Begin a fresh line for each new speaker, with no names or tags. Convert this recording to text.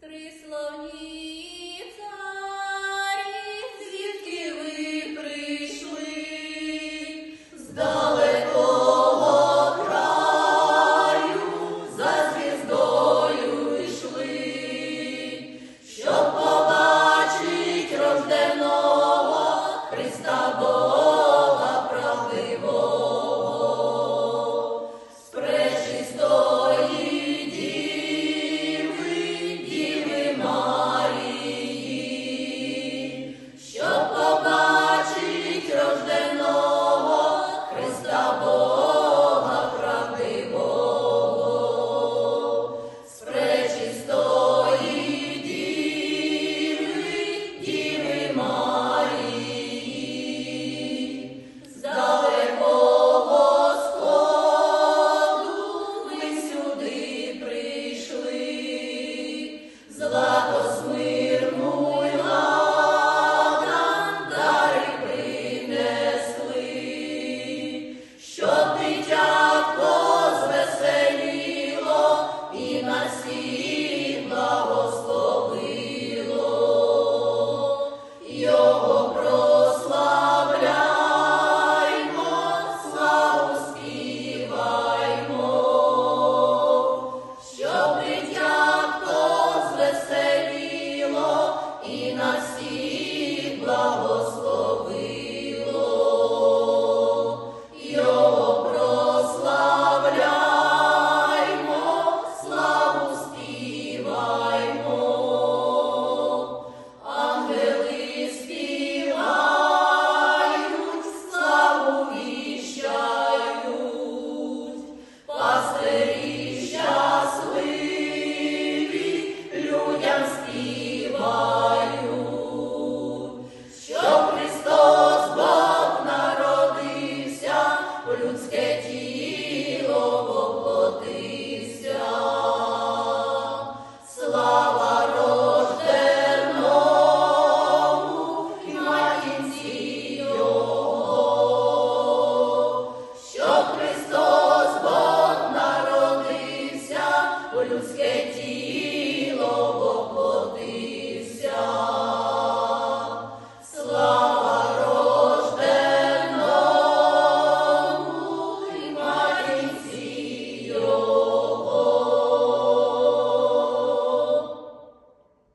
Три звідки ви прийшли з далекого краю, за звіздою йшли, щоб побачить рожденого Христа Бога.